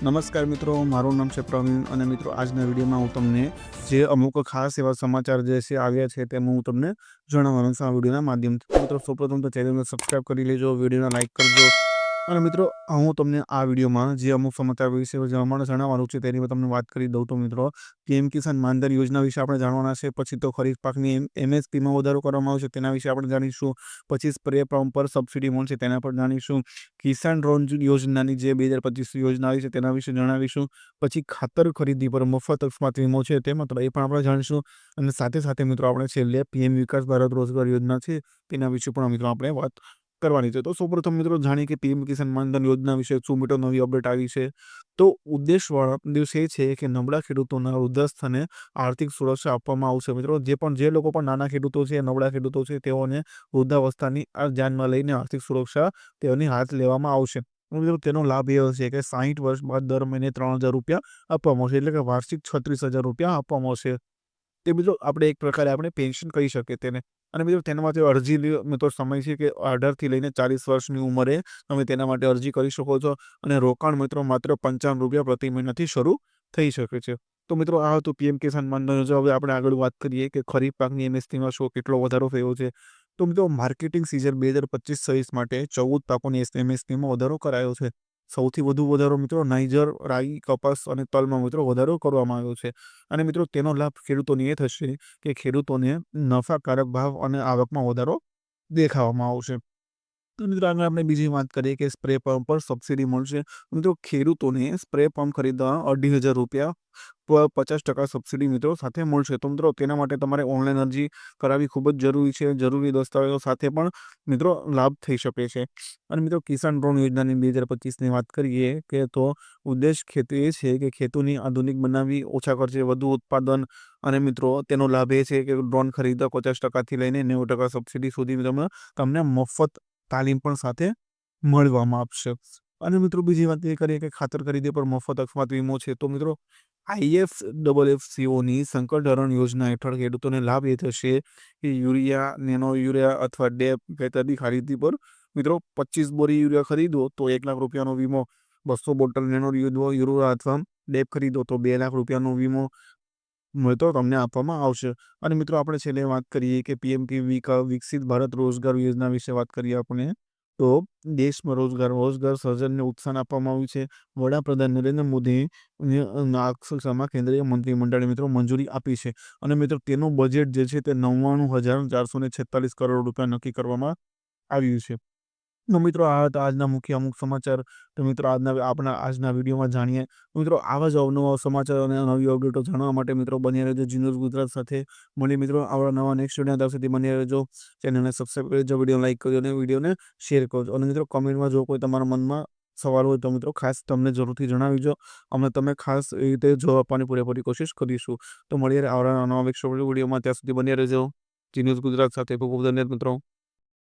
નમસ્કાર મિત્રો, મારું નામ છે પ્રવીણ અને મિત્રો આજના વિડીયોમાં હું તમને જે અમુક ખાસ એવા સમાચાર જે છે આવ્યા છે તેમાં હું તમને જણાવવાનું છું આ વિડીયોના માધ્યમથી. મિત્રો, સૌપ્રથમ તો ચેનલને સબસ્ક્રાઇબ કરી લેજો, વિડીયોને લાઇક કરજો અને મિત્રો, હું તમને આ વિડીયોમાં જે અમુક સમાચાર વિશે જણાવવાનું જણાવવાનું છે તેની તમને વાત કરી દઉં તો મિત્રો, પીએમ કિસાન માનધન યોજના વિશે આપણે જાણવાના છે, પછી તો ખરીફ પાકની એમએસપીમાં વધારો કરવામાં આવશે તેના વિશે આપણે જાણીશું, પછી સ્પ્રે પંપ પર સબસિડી મળશે તેના પર જાણીશું, કિસાન ડ્રોન યોજનાની જે બે હજાર પચીસ યોજના આવી છે તેના વિશે જણાવીશું, પછી ખાતર ખરીદી પર મફત અકસ્માત વીમો છે તે માત્ર એ પણ આપણે જાણીશું, અને સાથે સાથે મિત્રો આપણે છેલ્લે પીએમ વિકાસ ભારત રોજગાર યોજના છે તેના વિશે પણ મિત્રો આપણે વાત કરવાની છે. તો સૌપ્રથમ મિત્રો જાણીએ કે પીએમ કિસાન માનધન યોજના વિશે શું મિત્રો નવી અપડેટ આવી છે? તો ઉદ્દેશવાળા દિવસ એ છે કે નબળા ખેડૂતોના વૃદ્ધાસ્થાને આર્થિક સુરક્ષા આપવામાં આવશે મિત્રો. જે પણ, જે લોકો પણ નાના ખેડૂતો છે, નબળા ખેડૂતો છે, તેઓને વૃદ્ધાવસ્થાની ધ્યાનમાં લઈને આર્થિક સુરક્ષા તેઓની હાથ લેવામાં આવશે. મિત્રો તેનો લાભ એ હશે કે સાહીઠ વર્ષ બાદ દર મહિને ત્રણ હજાર રૂપિયા આપવામાં આવશે. એટલે કે વાર્ષિક છત્રીસ હજાર રૂપિયા આપવામાં આવશે. તે મિત્રો આપણે એક પ્રકારે આપણે પેન્શન કહી શકીએ તેને. અને મિત્રો તેના માટે અરજી મિત્રો સમય છે કે અઢારથી લઈને ચાલીસ વર્ષની ઉંમરે તમે તેના માટે અરજી કરી શકો છો અને રોકાણ મિત્રો માત્ર પંચાવન રૂપિયા પ્રતિ મહિનાથી શરૂ થઈ શકે છે. તો મિત્રો આ હતું પીએમ કિસાન માનધન યોજના. હવે આપણે આગળ વાત કરીએ કે ખરીફ પાકની એમએસપીમાં શું કેટલો વધારો થયો છે. તો મિત્રો માર્કેટિંગ સિઝન બે હજાર પચીસ છવ્વીસ માટે ચૌદ પાકોની એમએસપીમાં વધારો કરાયો છે. સૌથી વધુ વધારો મિત્રો નાઇજર રાઈ, કપાસ અને તલમાં મિત્રો વધારો કરવામાં આવ્યો છે. અને મિત્રો તેનો લાભ ખેડૂતોને એ થશે કે ખેડૂતોને નફાકારક ભાવ અને આવકમાં વધારો દેખાવામાં આવશે. તો મિત્રો, આગળ આપણે બીજી વાત કરીએ કે સ્પ્રે પંપ પર સબસિડી મળશે. મિત્રો, ખેડૂતોને સ્પ્રે પંપ ખરીદવા અઢી હજાર રૂપિયા પચાસ ટકા સબસિડી મિત્રો સાથે મળશે. તો મિત્રો, તેના માટે તમારે ઓનલાઈન અરજી કરાવવી ખૂબ જ જરૂરી છે. જરૂરી દસ્તાવેજો સાથે પણ મિત્રો લાભ થઈ શકે છે. અને મિત્રો, કિસાન ડ્રોન યોજનાની બે હજાર પચીસની વાત કરીએ કે તો ઉદ્દેશ ખેતી એ છે કે ખેતોની આધુનિક બનાવી ઓછા ખર્ચે વધુ ઉત્પાદન અને મિત્રો, તેનો લાભ એ છે કે ડ્રોન ખરીદવા પચાસ ટકાથી લઈને નેવું ટકા સબસિડી સુધી તમને તમને મફત તાલીમ પણ સાથે મળવામાં આપશે અને મિત્રો, બીજી વાત એ કરીએ કે ખાતર ખરીદી પર મફત અકસ્માત વીમો છે. તો મિત્રો આઈએફ ડબલ એફ સીઓની સંકટ ધરણ યોજના હેઠળ ખેડૂતોને લાભ એ થશે કે યુરિયા, નેનો યુરિયા અથવા ડેપ ખેતરની ખરીદી પર મિત્રો, પચીસ બોરી યુરિયા ખરીદો તો એક લાખ રૂપિયાનો વીમો, બસો બોટલ નેનો યુરિયા અથવા ડેપ ખરીદો તો બે લાખ રૂપિયાનો વીમો મળતો તમને આપવામાં આવશે. અને મિત્રો, આપણે છેલ્લે વાત કરીએ કે પીએમપી વિકસિત ભારત રોજગાર યોજના વિશે વાત કરીએ આપણે, તો દેશમાં રોજગાર રોજગાર સર્જનને ઉત્સાહન આપવામાં આવ્યું છે. વડાપ્રધાન નરેન્દ્ર મોદી અક્ષરમાં કેન્દ્રીય મંત્રીમંડળે મિત્રો મંજૂરી આપી છે. અને મિત્રો, તેનું બજેટ જે છે તે નવ્વાણું હજાર ચારસો ને છેતાલીસ કરોડ રૂપિયા નક્કી કરવામાં આવ્યું છે. તો મિત્રો આ હતા આજના મુખ્ય અમુક સમાચાર. તો મિત્રો આજના આપણા આજના વિડીયોમાં જાણીએ. મિત્રો આવા જ અવનવા સમાચાર અને નવી અપડેટો જાણવા માટે મિત્રો બની રહેજો જીન્યુઝ ગુજરાત સાથે. મળી મિત્રો આવડા નવા નેક્સ્ટ વીડિયો ત્યાં સુધી બની રહેજો. ચેનલને સબસ્ક્રાઈબ કરજો વીડિયો લાઇક કરજો અને વિડીયોને શેર કરજો અને મિત્રો કમેન્ટમાં જો કોઈ તમારા મનમાં સવાલ હોય તો મિત્રો ખાસ તમને જરૂરથી જણાવીજો. અમે તમે ખાસ એ રીતે જવાબ આપવાની પૂરેપૂરી કોશિશ કરીશું. તો મળીએ આવડા નવા વિડીયોમાં. ત્યાં સુધી બની રહેજો. જીન્યુઝ ગુજરાત સાથે ખૂબ ખૂબ ધન્યવાદ મિત્રો.